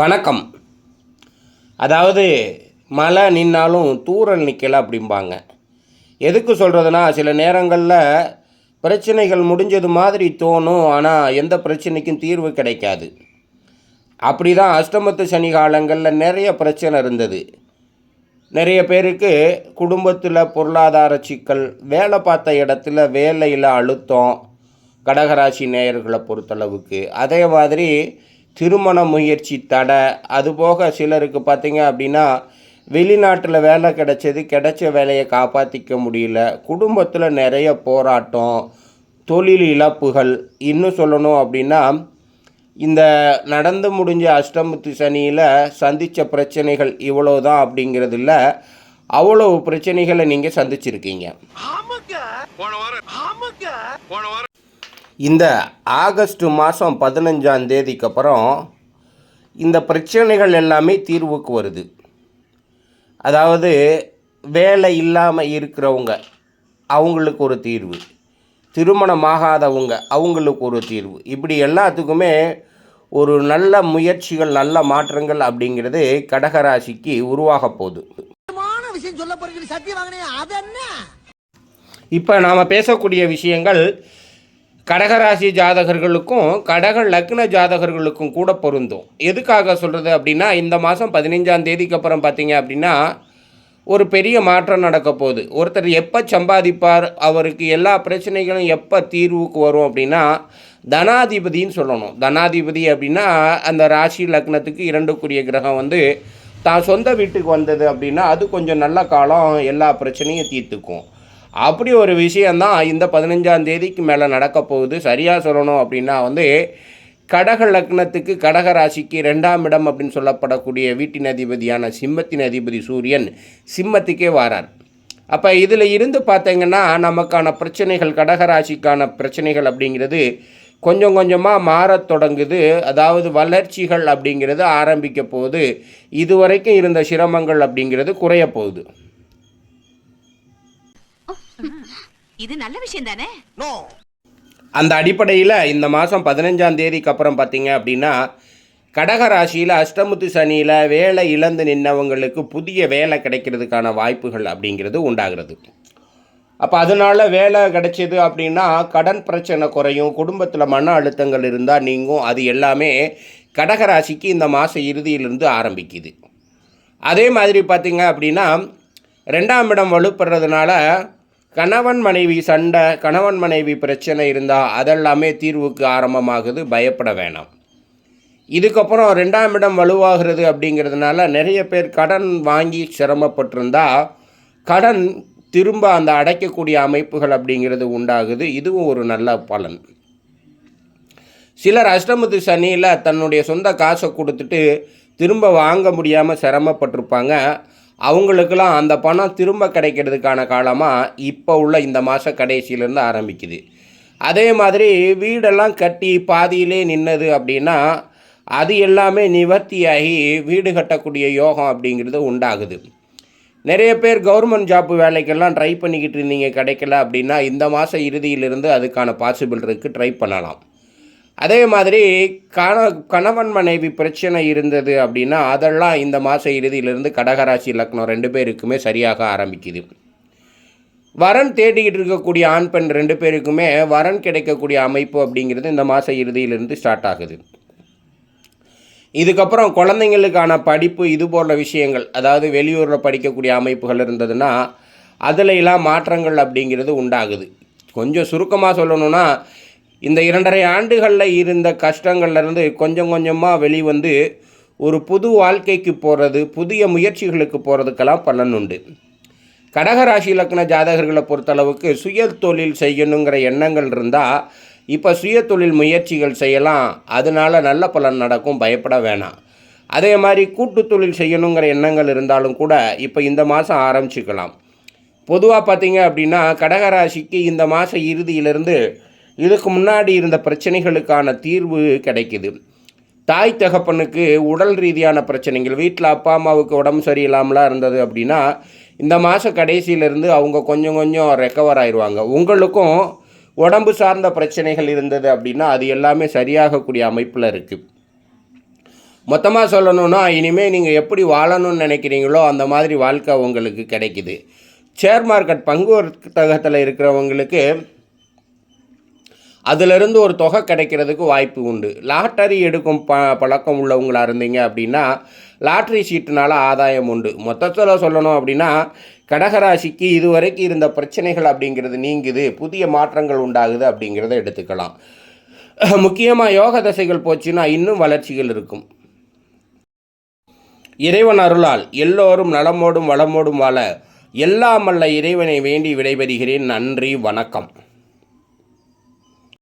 வணக்கம். அதாவது மழை நின்னாலும் தூறல் நிற்கலை அப்படிம்பாங்க. எதுக்கு சொல்கிறதுனா சில நேரங்களில் பிரச்சனைகள் முடிஞ்சது மாதிரி தோணும் ஆனால் எந்த பிரச்சனைக்கும் தீர்வு கிடைக்காது. அப்படி தான் அஷ்டமத்து சனி காலங்களில் நிறைய பிரச்சனை இருந்தது. நிறைய பேருக்கு குடும்பத்தில் பொருளாதார சிக்கல் வேலை பார்த்த இடத்துல வேலையில் அழுத்தம் கடகராசி நேயர்களை பொறுத்தளவுக்கு. அதே மாதிரி திருமண முயற்சி தடை. அதுபோக சிலருக்கு பார்த்தீங்க அப்படின்னா வெளிநாட்டில் வேலை கிடைச்சது கிடைச்ச வேலையை காப்பாற்றிக்க முடியல. குடும்பத்தில் நிறைய போராட்டம் தொழில் இழப்புகள். இன்னும் சொல்லணும் அப்படின்னா இந்த நடந்து முடிஞ்ச அஷ்டமத்து சனியில் சந்தித்த பிரச்சனைகள் இவ்வளோ தான் அப்படிங்கிறது இல்லை அவ்வளோ பிரச்சனைகளை நீங்கள் சந்திச்சிருக்கீங்க இந்த ஆகஸ்ட் மாதம் பதினஞ்சாம் தேதிக்கு அப்புறம் இந்த பிரச்சனைகள் எல்லாமே தீர்வுக்கு வருது. அதாவது வேலை இல்லாமல் இருக்கிறவங்க அவங்களுக்கு ஒரு தீர்வு. திருமணமாகாதவங்க அவங்களுக்கு ஒரு தீர்வு. இப்படி எல்லாத்துக்குமே ஒரு நல்ல முயற்சிகள் நல்ல மாற்றங்கள் அப்படிங்கிறது கடகராசிக்கு உருவாக போகுது. முக்கியமான விஷயம் சொல்ல போறீங்க சத்தியம் வாங்கினே அது என்ன இப்போ நாம் பேசக்கூடிய விஷயங்கள் கடகராசி ஜாதகர்களுக்கும் கடக லக்ன ஜாதகர்களுக்கும் கூட பொருந்தும். எதுக்காக சொல்கிறது அப்படின்னா இந்த மாதம் பதினைஞ்சாம் தேதிக்கு அப்புறம் பார்த்தீங்க அப்படின்னா ஒரு பெரிய மாற்றம் நடக்க போகுது. ஒருத்தர் எப்போ சம்பாதிப்பார் அவருக்கு எல்லா பிரச்சனைகளும் எப்போ தீர்வுக்கு வரும் அப்படின்னா தனாதிபதின்னு சொல்லணும். தனாதிபதி அப்படின்னா அந்த ராசி லக்னத்துக்கு இரண்டுக்குரிய கிரகம் வந்து தான் சொந்த வீட்டுக்கு வந்தது அப்படின்னா அது கொஞ்சம் நல்ல காலம் எல்லா பிரச்சனையும் தீர்த்துக்கும். அப்படி ஒரு விஷயந்தான் இந்த பதினஞ்சாம் தேதிக்கு மேலே நடக்க போகுது. சரியாக சொல்லணும் அப்படின்னா வந்து கடக லக்னத்துக்கு கடக ராசிக்கு ரெண்டாம் இடம் அப்படின்னு சொல்லப்படக்கூடிய வீட்டின் அதிபதியான சிம்மத்தின் அதிபதி சூரியன் சிம்மத்துக்கே வாரார். அப்போ இதில் இருந்து பார்த்தீங்கன்னா நமக்கான பிரச்சனைகள் கடகராசிக்கான பிரச்சனைகள் அப்படிங்கிறது கொஞ்சம் கொஞ்சமாக மாறத் தொடங்குது. அதாவது வளர்ச்சிகள் அப்படிங்கிறது ஆரம்பிக்க போகுது. இதுவரைக்கும் இருந்த சிரமங்கள் அப்படிங்கிறது குறைய போகுது. இது நல்ல விஷயம் தானே? நோ. அந்த அடிப்படையில் இந்த மாதம் பதினஞ்சாம் தேதிக்கு அப்புறம் பார்த்தீங்க அப்படின்னா கடக ராசியில் அஷ்டமுத்து சனியில் வேலை இழந்து நின்னவங்களுக்கு புதிய வேலை கிடைக்கிறதுக்கான வாய்ப்புகள் அப்படிங்கிறது உண்டாகிறது. அப்போ அதனால் வேலை கிடைச்சிது அப்படின்னா கடன் பிரச்சனை குறையும் குடும்பத்தில் மன அழுத்தங்கள் இருந்தால் நீங்கும். அது எல்லாமே கடகராசிக்கு இந்த மாத இறுதியிலிருந்து ஆரம்பிக்குது. அதே மாதிரி பார்த்தீங்க அப்படின்னா ரெண்டாம் இடம் வலுப்படுறதுனால கணவன் மனைவி சண்டை கணவன் மனைவி பிரச்சனை இருந்தால் அதெல்லாமே தீர்வுக்கு ஆரம்பமாகுது. பயப்பட வேணாம். இதுக்கப்புறம் ரெண்டாம் இடம் வலுவாகிறது அப்படிங்கிறதுனால நிறைய பேர் கடன் வாங்கி சிரமப்பட்டிருந்தா கடன் திரும்ப அந்த அடைக்கக்கூடிய அமைப்புகள் அப்படிங்கிறது உண்டாகுது. இதுவும் ஒரு நல்ல பலன். சிலர் அஷ்டமத்து சனியில் தன்னுடைய சொந்த காசை கொடுத்துட்டு திரும்ப வாங்க முடியாமல் சிரமப்பட்டிருப்பாங்க. அவங்களுக்கெல்லாம் அந்த பணம் திரும்ப கிடைக்கிறதுக்கான காலமாக இப்போ உள்ள இந்த மாத கடைசியிலேருந்து ஆரம்பிக்குது. அதே மாதிரி வீடெல்லாம் கட்டி பாதியிலே நின்னது அப்படின்னா அது எல்லாமே நிவர்த்தியாகி வீடு கட்டக்கூடிய யோகம் அப்படிங்கிறது உண்டாகுது. நிறைய பேர் கவர்மெண்ட் ஜாப் வேலைக்கெல்லாம் ட்ரை பண்ணிக்கிட்டு இருந்தீங்க கிடைக்கல அப்படின்னா இந்த மாத இறுதியிலிருந்து அதுக்கான பாசிபிள் இருக்குது ட்ரை பண்ணலாம். அதே மாதிரி கண கணவன் மனைவி பிரச்சனை இருந்தது அப்படின்னா அதெல்லாம் இந்த மாத இறுதியிலிருந்து கடகராசி லக்னம் ரெண்டு பேருக்குமே சரியாக ஆரம்பிக்குது. வரன் தேடிக்கிட்டு இருக்கக்கூடிய ஆண் பெண் ரெண்டு பேருக்குமே வரன் கிடைக்கக்கூடிய அமைப்பு அப்படிங்கிறது இந்த மாத இறுதியிலிருந்து ஸ்டார்ட் ஆகுது. இதுக்கப்புறம் குழந்தைங்களுக்கான படிப்பு இது போன்ற விஷயங்கள் அதாவது வெளியூரில் படிக்கக்கூடிய அமைப்புகள் இருந்ததுன்னா அதுல எல்லாம் மாற்றங்கள் அப்படிங்கிறது உண்டாகுது. கொஞ்சம் சுருக்கமாக சொல்லணும்னா இந்த இரண்டரை ஆண்டுகளில் இருந்த கஷ்டங்கள்லேருந்து கொஞ்சம் கொஞ்சமாக வெளிவந்து ஒரு புது வாழ்க்கைக்கு போகிறது புதிய முயற்சிகளுக்கு போகிறதுக்கெல்லாம் பலன் உண்டு கடகராசி இலக்கண ஜாதகர்களை பொறுத்தளவுக்கு சுய தொழில் செய்யணுங்கிற எண்ணங்கள் இருந்தால் இப்போ சுய தொழில் முயற்சிகள் செய்யலாம். அதனால நல்ல பலன் நடக்கும் பயப்பட வேணாம். அதே மாதிரி கூட்டு தொழில் செய்யணுங்கிற எண்ணங்கள் இருந்தாலும் கூட இப்போ இந்த மாதம் ஆரம்பிச்சுக்கலாம். பொதுவாக பார்த்தீங்க அப்படின்னா கடகராசிக்கு இந்த மாத இறுதியிலிருந்து இதுக்கு முன்னாடி இருந்த பிரச்சனைகளுக்கான தீர்வு கிடைக்குது. தாய் தகப்பனுக்கு உடல் ரீதியான பிரச்சனைகள் வீட்டில் அப்பா அம்மாவுக்கு உடம்பு சரியில்லாமலாம் இருந்தது அப்படின்னா இந்த மாத கடைசியிலேருந்து அவங்க கொஞ்சம் கொஞ்சம் ரெக்கவர் ஆயிடுவாங்க உங்களுக்கும் உடம்பு சார்ந்த பிரச்சனைகள் இருந்தது அப்படின்னா அது எல்லாமே சரியாகக்கூடிய அமைப்பில் இருக்குது மொத்தமாக சொல்லணும்னா இனிமேல் நீங்கள் எப்படி வாழணும்னு நினைக்கிறீங்களோ அந்த மாதிரி வாழ்க்கை உங்களுக்கு கிடைக்குது. ஷேர் மார்க்கெட் பங்கு வர்த்தகத்தில் இருக்கிறவங்களுக்கு அதிலிருந்து ஒரு தொகை கிடைக்கிறதுக்கு வாய்ப்பு உண்டு. லாட்டரி எடுக்கும் ப பழக்கம் உள்ளவங்களாக இருந்தீங்க அப்படின்னா லாட்ரி சீட்டுனால ஆதாயம் உண்டு. மொத்தத்தில் சொல்லணும் அப்படின்னா கடகராசிக்கு இதுவரைக்கும் இருந்த பிரச்சனைகள் அப்படிங்கிறது நீங்குது புதிய மாற்றங்கள் உண்டாகுது அப்படிங்கிறத எடுத்துக்கலாம். முக்கியமாக யோக தசைகள் போச்சுன்னா இன்னும் வளர்ச்சிகள் இருக்கும். இறைவன் அருளால் எல்லோரும் நலமோடும் வளமோடும் வாழ எல்லாம் அல்ல இறைவனை வேண்டி விடைபெறுகிறேன். நன்றி வணக்கம்.